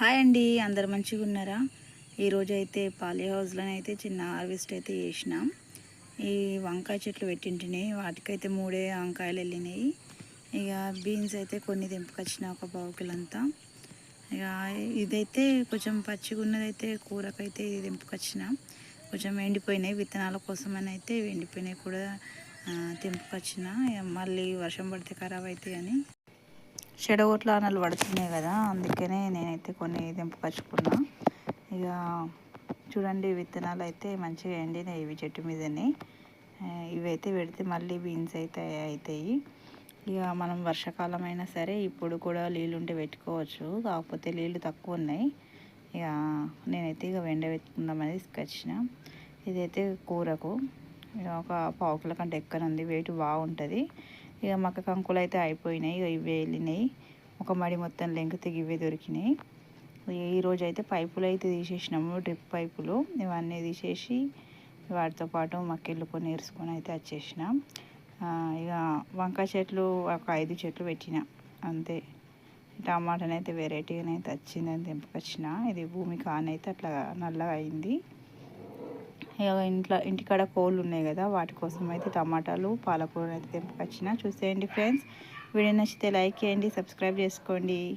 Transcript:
Hi అండి అందరు మంచిగా ఉన్నారా? ఈరోజు అయితే పాలీ హౌస్లోనే అయితే చిన్న హార్వెస్ట్ అయితే చేసినాం. ఈ వంకాయ చెట్లు పెట్టింటినాయి వాటికైతే మూడే వంకాయలు వెళ్ళినాయి. ఇక బీన్స్ అయితే కొన్ని తెంపుకొచ్చిన ఒక బావుకిలంతా ఇక ఇదైతే కొంచెం పచ్చిగా ఉన్నదైతే కూరకైతే ఇది తెంపుకొచ్చిన. కొంచెం ఎండిపోయినాయి విత్తనాల కోసమని అయితే ఎండిపోయినాయి కూడా తెంపుకొచ్చిన. ఇక మళ్ళీ వర్షం పడితే ఖరాబ్ అవుతాయి అని. చెడగొట్ల అనలు పడుతున్నాయి కదా అందుకనే నేనైతే కొన్ని తెంపుకొచ్చుకున్నా ఇక చూడండి విత్తనాలు అయితే మంచిగా ఎండినాయి ఇవి చెట్టు మీదనే. ఇవైతే పెడితే మళ్ళీ బీన్స్ అయితే అవుతాయి ఇక మనం వర్షాకాలం అయినా సరే ఇప్పుడు కూడా నీళ్ళు ఉంటే పెట్టుకోవచ్చు కాకపోతే నీళ్ళు తక్కువ ఉన్నాయి. ఇక నేనైతే ఇక వెండ పెట్టుకుందామని తీసుకొచ్చిన ఇదైతే కూరకు. ఇక ఒక పావు కిలో కంటే ఎక్కనుంది ఉంది వెయిట్ బాగుంటుంది. ఇక మక్క కంకులు అయితే అయిపోయినాయి ఇక ఇవే వెళ్ళినాయి. ఒక మడి మొత్తం లెంగితే ఇవే దొరికినాయి. ఈ అయితే పైపులు అయితే తీసేసినాము డ్రిప్ పైపులు. ఇవన్నీ తీసేసి వాటితో పాటు మక్కిళ్ళు కొన్ని ఏరుసుకొని అయితే వచ్చేసినాం. ఇక వంకాయ చెట్లు ఒక ఐదు చెట్లు పెట్టిన అంతే. టమాటానైతే అయితే అయితే వచ్చిందని తెంపుకొచ్చిన. ఇది భూమి కానైతే అట్లా నల్లగా అయింది. ఇంట్లో ఇంటికాడ కోళ్ళు ఉన్నాయి కదా వాటి కోసం అయితే టమాటాలు పాలకూర అయితే తెంపుకొచ్చిన. చూసేయండి ఫ్రెండ్స్. వీడియో నచ్చితే లైక్ చేయండి సబ్స్క్రైబ్ చేసుకోండి.